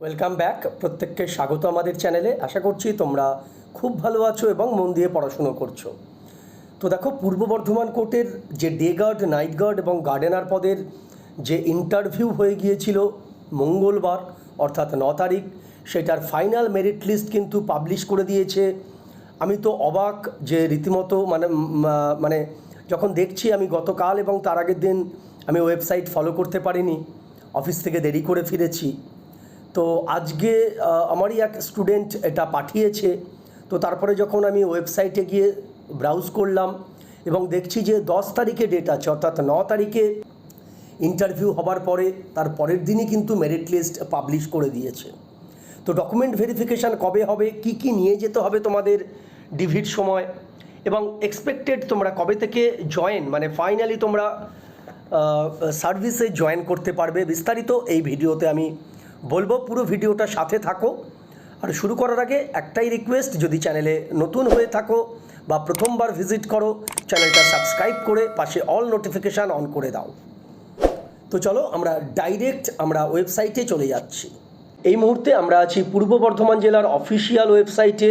Welcome back প্রত্যেককে স্বাগত আমাদের চ্যানেলে আশা করছি তোমরা খুব ভালো আছো এবং মন দিয়ে পড়াশুনো করছ। তো দেখো, পূর্ব বর্ধমান কোর্টের যে ডে গার্ড নাইট গার্ড এবং গার্ডেনার পদের যে ইন্টারভিউ হয়ে গিয়েছিল মঙ্গলবার, অর্থাৎ ন তারিখ, সেটার ফাইনাল মেরিট লিস্ট কিন্তু পাবলিশ করে দিয়েছে। আমি তো অবাক যে রীতিমতো মানে মানে যখন দেখছি আমি গতকাল এবং তার আগের দিন আমি ওয়েবসাইট ফলো করতে পারিনি অফিস থেকে দেরি করে ফিরেছি। তো আজকে আমারই এক স্টুডেন্ট এটা পাঠিয়েছে। তো তারপরে যখন আমি ওয়েবসাইটে গিয়ে ব্রাউজ করলাম এবং দেখছি যে দশ তারিখে ডেট আছে, অর্থাৎ ন তারিখে ইন্টারভিউ হবার পরে তার পরের দিনই কিন্তু মেরিট লিস্ট পাবলিশ করে দিয়েছে। তো ডকুমেন্ট ভেরিফিকেশান কবে হবে, কি কি নিয়ে যেতে হবে তোমাদের ডিভির সময় এবং এক্সপেক্টেড তোমরা কবে থেকে জয়েন মানে ফাইনালি তোমরা সার্ভিসে জয়েন করতে পারবে, বিস্তারিত এই ভিডিওতে আমি বলব পুরো ভিডিওটা সাথে থাকো। আর শুরু করার আগে একটাই রিকোয়েস্ট যদি চ্যানেলে নতুন হয়ে থাকো বা প্রথমবার ভিজিট করো চ্যানেলটা সাবস্ক্রাইব করে পাশে অল নোটিফিকেশান অন করে দাও। তো চলো আমরা ডাইরেক্ট আমরা ওয়েবসাইটে চলে যাচ্ছি। এই মুহূর্তে আমরা আছি পূর্ব বর্ধমান জেলার অফিসিয়াল ওয়েবসাইটে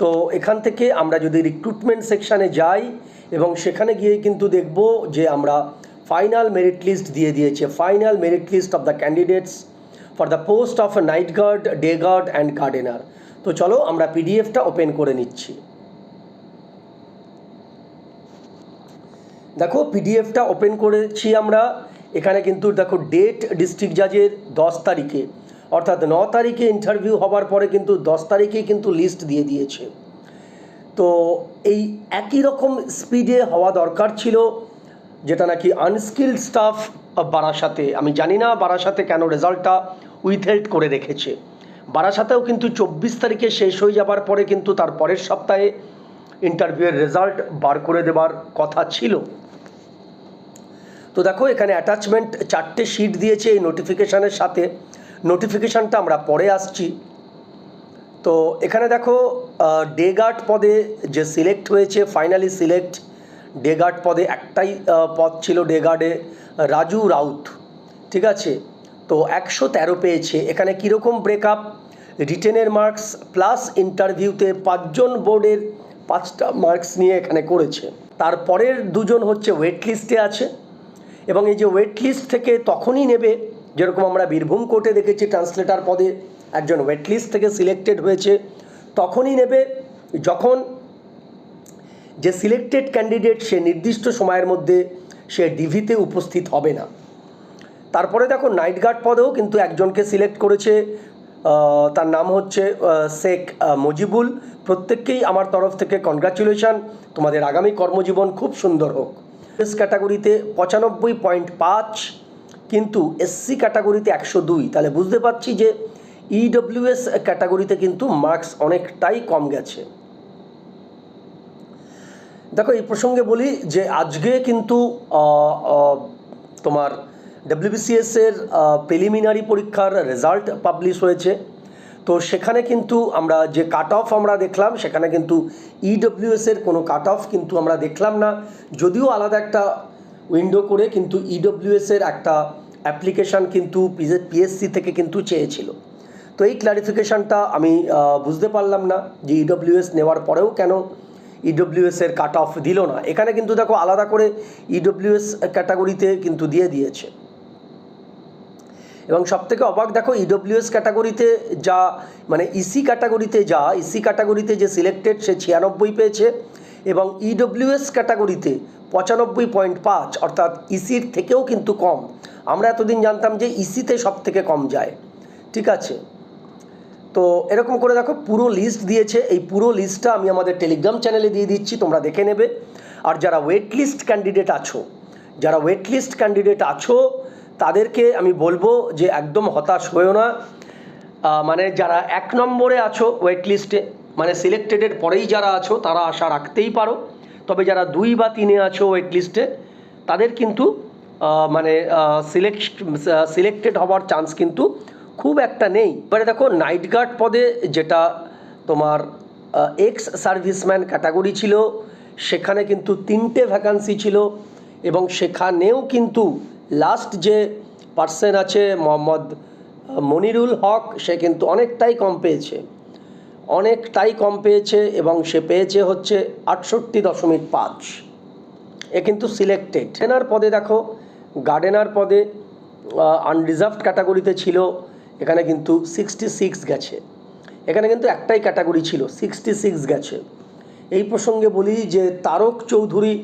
তো এখান থেকে আমরা যদি রিক্রুটমেন্ট সেকশানে যাই এবং সেখানে গিয়ে কিন্তু দেখব যে আমরা ফাইনাল মেরিট লিস্ট দিয়ে দিয়েছে। Final merit list of the candidates for the post of night guard day guard and gardener তো চলো আমরা পিডিএফটা ওপেন করে নিচ্ছি। দেখো পিডিএফটা ওপেন করেছি আমরা। এখানে কিন্তু দেখো ডেট ডিস্ট্রিক্ট জাজের দশ তারিখে। অর্থাৎ ন তারিখে ইন্টারভিউ হবার পরে কিন্তু দশ তারিখেই কিন্তু লিস্ট দিয়ে দিয়েছে। তো এই একই রকম স্পিডে হওয়া দরকার ছিল। যেটা নাকি আনস্কিল্ড স্টাফ বারাসাতে আমি জানি না বারাসাতে কেন রেজাল্টটা উইথহেল্ড করে রেখেছে। বারাসাতেও কিন্তু চব্বিশ তারিখে শেষ হয়ে যাবার পরে কিন্তু তার পরের সপ্তাহে ইন্টারভিউয়ের রেজাল্ট বার করে দেবার কথা ছিল। তো দেখো, এখানে অ্যাটাচমেন্ট চারটে শিট দিয়েছে এই নোটিফিকেশানের সাথে। নোটিফিকেশানটা আমরা পরে আসছি। তো এখানে দেখো ডে গার্ড পদে যে সিলেক্ট হয়েছে ফাইনালি সিলেক্ট ডে গার্ড পদে, একটাই পদ ছিল ডে গার্ডে রাজু রাউত, ঠিক আছে? তো একশো তেরো পেয়েছে। এখানে কীরকম ব্রেকআপ রিটেনের মার্কস প্লাস ইন্টারভিউতে পাঁচজন বোর্ডের পাঁচটা মার্কস নিয়ে এখানে করেছে। তারপরের দুজন হচ্ছে ওয়েট লিস্টে আছে এবং এই যে ওয়েট লিস্ট থেকে তখনই নেবে, যেরকম আমরা বীরভূম কোর্টে দেখেছি ট্রান্সলেটার পদে একজন ওয়েট লিস্ট থেকে সিলেক্টেড হয়েছে, তখনই নেবে। যখন যে সিলেক্টেড ক্যান্ডিডেট সে নির্দিষ্ট সময়ের মধ্যে সে ডিভিতে উপস্থিত হবে না। তারপরে দেখো নাইট গার্ড পদেও কিন্তু একজনকে সিলেক্ট করেছে তার নাম হচ্ছে শেখ মুজিবুল। প্রত্যেককেই আমার তরফ থেকে কনগ্রাচুলেশন তোমাদের আগামী কর্মজীবন খুব সুন্দর হোক। এস ক্যাটাগরিতে পঁচানব্বই পয়েন্ট পাঁচ, কিন্তু এসসি ক্যাটাগরিতে একশো দুই। তাহলে বুঝতে পারছি যে ইডব্লিউএস ক্যাটাগরিতে কিন্তু মার্কস অনেকটাই কম গেছে। দেখো, এই প্রসঙ্গে বলি যে আজকে কিন্তু তোমার ডাব্লিউবিসিএস এর প্রিলিমিনারি পরীক্ষার রেজাল্ট পাবলিশ হয়েছে। তো সেখানে কিন্তু আমরা যে কাট অফ আমরা দেখলাম, সেখানে কিন্তু ইডব্লিউএস এর কোনো কাট অফ কিন্তু আমরা দেখলাম না। যদিও আলাদা একটা উইন্ডো করে কিন্তু ইডব্লিউএস এর একটা অ্যাপ্লিকেশান কিন্তু পিএসসি থেকে কিন্তু চেয়েছিল। তো এই ক্লারিফিকেশানটা আমি বুঝতে পারলাম না যে ইডব্লিউএস নেওয়ার পরেও কেন ইডব্লিউএস এর কাট অফ দিল না। এখানে কিন্তু দেখো আলাদা করে ইডব্লিউএস ক্যাটাগরিতে কিন্তু দিয়ে দিয়েছে। এবং সবথেকে অবাক দেখো ইডব্লিউএস ক্যাটাগরিতে যা মানে ইসি ক্যাটাগরিতে যা ইসি ক্যাটাগরিতে যে সিলেক্টেড সে ছিয়ানব্বই পেয়েছে এবং ইডব্লিউএস ক্যাটাগরিতে পঁচানব্বই পয়েন্ট পাঁচ, অর্থাৎ ইসির থেকেও কিন্তু কম। আমরা এতদিন জানতাম যে ইসিতে সব থেকে কম যায়। ঠিক আছে? তো এরকম করে দেখো পুরো লিস্ট দিয়েছে। এই পুরো লিস্টটা আমি আমাদের টেলিগ্রাম চ্যানেলে দিয়ে দিচ্ছি, তোমরা দেখে নেবে। আর যারা ওয়েট লিস্ট ক্যান্ডিডেট আছো, যারা ওয়েট লিস্ট ক্যান্ডিডেট আছো, তাদেরকে আমি বলব যে একদম হতাশ হয়েও না। মানে যারা এক নম্বরে আছো ওয়েট লিস্টে মানে সিলেক্টেডের পরেই যারা আছো, তারা আশা রাখতেই পারো। তবে যারা দুই বা তিনে আছো ওয়েট লিস্টে তাদের কিন্তু মানে সিলেক্ট সিলেক্টেড হওয়ার চান্স কিন্তু খুব একটা নেই। এবারে দেখো নাইট গার্ড পদে যেটা তোমার এক্স সার্ভিসম্যান ক্যাটাগরি ছিল, সেখানে কিন্তু তিনটে ভ্যাকান্সি ছিল এবং সেখানেও কিন্তু লাস্ট যে পার্সন আছে মোহাম্মদ মনিরুল হক, সে কিন্তু অনেকটাই কম পেয়েছে। অনেকটাই কম পেয়েছে এবং সে পেয়েছে হচ্ছে আটষট্টি দশমিক পাঁচ। এ কিন্তু সিলেক্টেড গার্ডেনার পদে দেখো গার্ডেনার পদে আনরিজার্ভড ক্যাটাগরিতে ছিল এখানে কিন্তু সিক্সটি সিক্স গেছে। এখানে কিন্তু একটাই ক্যাটাগরি ছিল সিক্সটি সিক্স গেছে। এই প্রসঙ্গে বলি যে তারক চৌধুরী,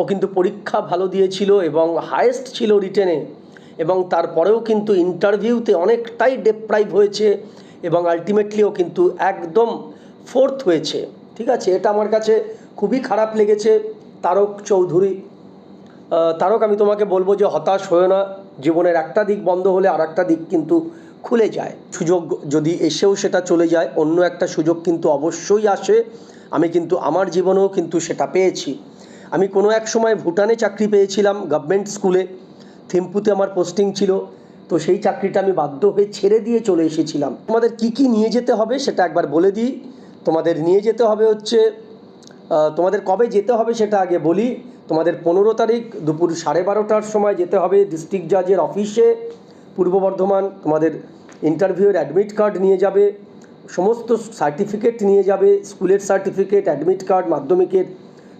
ও কিন্তু পরীক্ষা ভালো দিয়েছিল এবং হায়েস্ট ছিল রিটেনে এবং তারপরেও কিন্তু ইন্টারভিউতে অনেকটাই ডেপ্রাইভ হয়েছে এবং আলটিমেটলিও কিন্তু একদম ফোর্থ হয়েছে। ঠিক আছে? এটা আমার কাছে খুবই খারাপ লেগেছে তারক চৌধুরী। তারক, আমি তোমাকে বলব যে হতাশ হয়ে না। জীবনের একটা দিক বন্ধ হলে আর একটা দিক কিন্তু খুলে যায়। সুযোগ যদি এসেও সেটা চলে যায়, অন্য একটা সুযোগ কিন্তু অবশ্যই আসে। আমি কিন্তু আমার জীবনেও কিন্তু সেটা পেয়েছি। আমি কোনো এক সময় ভুটানে চাকরি পেয়েছিলাম গভর্নমেন্ট স্কুলে থিম্পুতে আমার পোস্টিং ছিল। তো সেই চাকরিটা আমি বাধ্য হয়ে ছেড়ে দিয়ে চলে এসেছিলাম। তোমাদের কি কি নিয়ে যেতে হবে সেটা একবার বলে দিই। তোমাদের নিয়ে যেতে হবে হচ্ছে তোমাদের কবে যেতে হবে সেটা আগে বলি। তোমাদের পনেরো তারিখ দুপুর সাড়ে বারোটার সময় যেতে হবে ডিস্ট্রিক্ট জাজের অফিসে। পূর্ব বর্ধমান তোমাদের ইন্টারভিউয়ের অ্যাডমিট কার্ড নিয়ে যাবে। সমস্ত সার্টিফিকেট নিয়ে যাবে, স্কুলের সার্টিফিকেট, অ্যাডমিট কার্ড, মাধ্যমিকের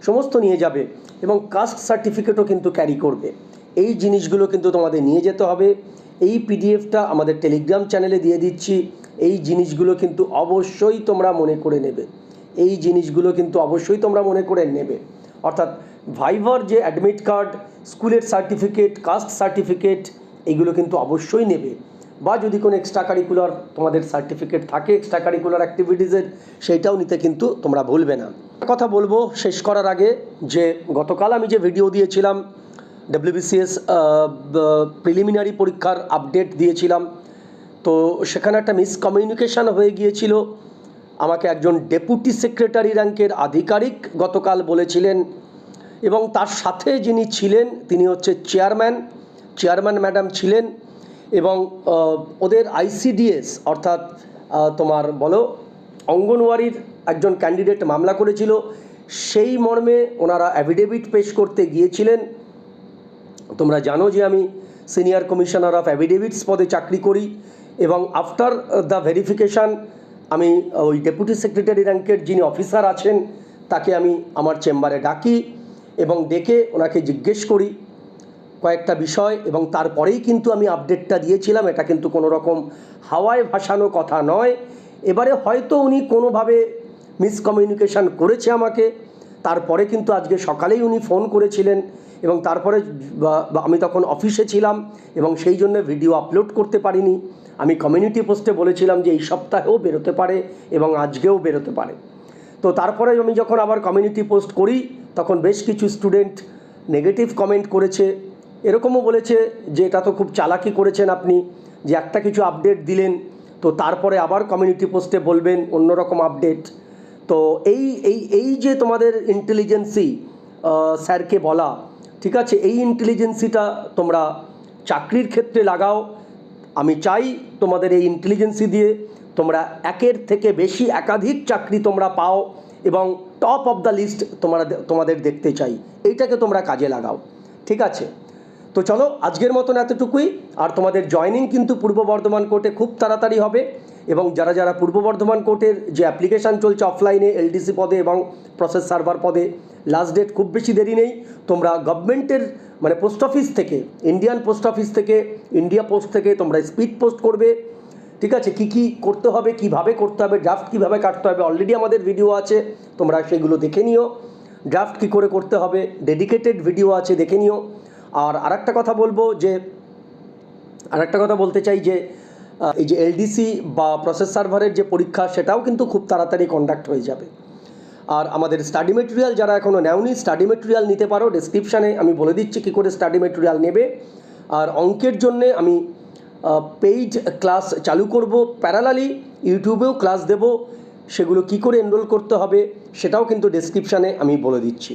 সমস্ত নিয়ে যাবে এবং কাস্ট সার্টিফিকেটও কিন্তু ক্যারি করবে। এই জিনিসগুলো কিন্তু তোমাদের নিয়ে যেতে হবে। এই পিডিএফটা আমাদের টেলিগ্রাম চ্যানেলে দিয়ে দিচ্ছি। এই জিনিসগুলো কিন্তু অবশ্যই তোমরা মনে করে নেবে। এই জিনিসগুলো কিন্তু অবশ্যই তোমরা মনে করে নেবে। অর্থাৎ ভাইভার যে অ্যাডমিট কার্ড স্কুলের সার্টিফিকেট কাস্ট সার্টিফিকেট এইগুলো কিন্তু অবশ্যই নেবে। বা যদি কোনো এক্সট্রা কারিকুলার তোমাদের সার্টিফিকেট থাকে এক্সট্রা কারিকুলার অ্যাক্টিভিটিসের সেইটাও নিতে কিন্তু তোমরা ভুলবে না। কথা বলব শেষ করার আগে যে গতকাল আমি যে ভিডিও দিয়েছিলাম ডব্লিউবিসিএস প্রিলিমিনারি পরীক্ষার আপডেট দিয়েছিলাম, তো সেখানে একটা মিসকমিউনিকেশান হয়ে গিয়েছিল। আমাকে একজন ডেপুটি সেক্রেটারি র্যাঙ্কের আধিকারিক গতকাল বলেছিলেন এবং তার সাথে যিনি ছিলেন, তিনি হচ্ছে চেয়ারম্যান চেয়ারম্যান ম্যাডাম ছিলেন এবং ওদের আইসিডিএস অর্থাৎ তোমার বলো, অঙ্গনওয়াড়ির একজন ক্যান্ডিডেট মামলা করেছিল। সেই মর্মে ওনারা অ্যাফিডেভিট পেশ করতে গিয়েছিলেন। তোমরা জানো যে আমি সিনিয়র কমিশনার অফ অ্যাফিডেভিটস পদে চাকরি করি এবং আফটার দ্য ভেরিফিকেশান আমি ওই ডেপুটি সেক্রেটারি র্যাঙ্কের যিনি অফিসার আছেন, তাকে আমি আমার চেম্বারে ডাকি এবং ডেকে ওনাকে জিজ্ঞেস করি কয়েকটা বিষয় এবং তারপরেই কিন্তু আমি আপডেটটা দিয়েছিলাম। এটা কিন্তু কোনো রকম হাওয়ায় ভাসানো কথা নয়। এবারে হয়তো উনি কোনোভাবে মিসকমিউনিকেশান করেছে আমাকে। তারপরে কিন্তু আজকে সকালেই উনি ফোন করেছিলেন এবং তারপরে আমি তখন অফিসে ছিলাম এবং সেই জন্য ভিডিও আপলোড করতে পারিনি। আমি কমিউনিটি পোস্টে বলেছিলাম যে এই সপ্তাহেও বেরোতে পারে এবং আজকেও বেরোতে পারে। তো তারপরে আমি যখন আবার কমিউনিটি পোস্ট করি, তখন বেশ কিছু স্টুডেন্ট নেগেটিভ কমেন্ট করেছে। এরকমও বলেছে যে এটা তো খুব চালাকি করেছেন আপনি, যে একটা কিছু আপডেট দিলেন, তো তারপরে আবার কমিউনিটি পোস্টে বলবেন অন্যরকম আপডেট তো এই এই এই যে তোমাদের ইন্টেলিজেন্সি স্যারকে বলা, ঠিক আছে? এই ইন্টেলিজেন্সিটা তোমরা চাকরির ক্ষেত্রে লাগাও আমি চাই তোমাদের এই ইন্টেলিজেন্সি দিয়ে তোমরা একের থেকে বেশি একাধিক চাকরি তোমরা পাও এবং টপ অফ দ্য লিস্ট তোমরা তোমাদের দেখতে চাই। এইটাকে তোমরা কাজে লাগাও। ঠিক আছে? তো চলো, আজকের মতন এতটুকুই। আর তোমাদের জয়নিং কিন্তু পূর্ব বর্ধমান কোর্টে খুব তাড়াতাড়ি হবে এবং যারা যারা পূর্ব বর্ধমান কোর্টের যে অ্যাপ্লিকেশান চলছে অফলাইনে এলডিসি পদে এবং প্রসেস সার্ভার পদে লাস্ট ডেট খুব বেশি দেরি নেই। তোমরা গভর্নমেন্টের মানে পোস্ট অফিস থেকে ইন্ডিয়ান পোস্ট অফিস থেকে ইন্ডিয়া পোস্ট থেকে তোমরা স্পিড পোস্ট করবে। ঠিক আছে? কি কি করতে হবে, কীভাবে করতে হবে ড্রাফট কীভাবে কাটতে হবে অলরেডি আমাদের ভিডিও আছে, তোমরা সেগুলো দেখে নিও। ড্রাফট কী করে করতে হবে ডেডিকেটেড ভিডিও আছে, দেখে নিও। আর আরেকটা কথা বলব যে, আরেকটা কথা বলতে চাই যে এই যে এলডিসি বা প্রসেস সার্ভারের যে পরীক্ষা, সেটাও কিন্তু খুব তাড়াতাড়ি কন্ডাক্ট হয়ে যাবে। আর আমাদের স্টাডি মেটেরিয়াল যারা এখনও নেওনি স্টাডি মেটেরিয়াল নিতে পারো ডিসক্রিপশানে আমি বলে দিচ্ছি কী করে স্টাডি মেটেরিয়াল নেবে। আর অঙ্কের জন্যে আমি পেইড ক্লাস চালু করব। প্যারালালি ইউটিউবেও ক্লাস দেব। সেগুলো কি করে এনরোল করতে হবে, সেটাও কিন্তু ডিসক্রিপশানে আমি বলে দিচ্ছি।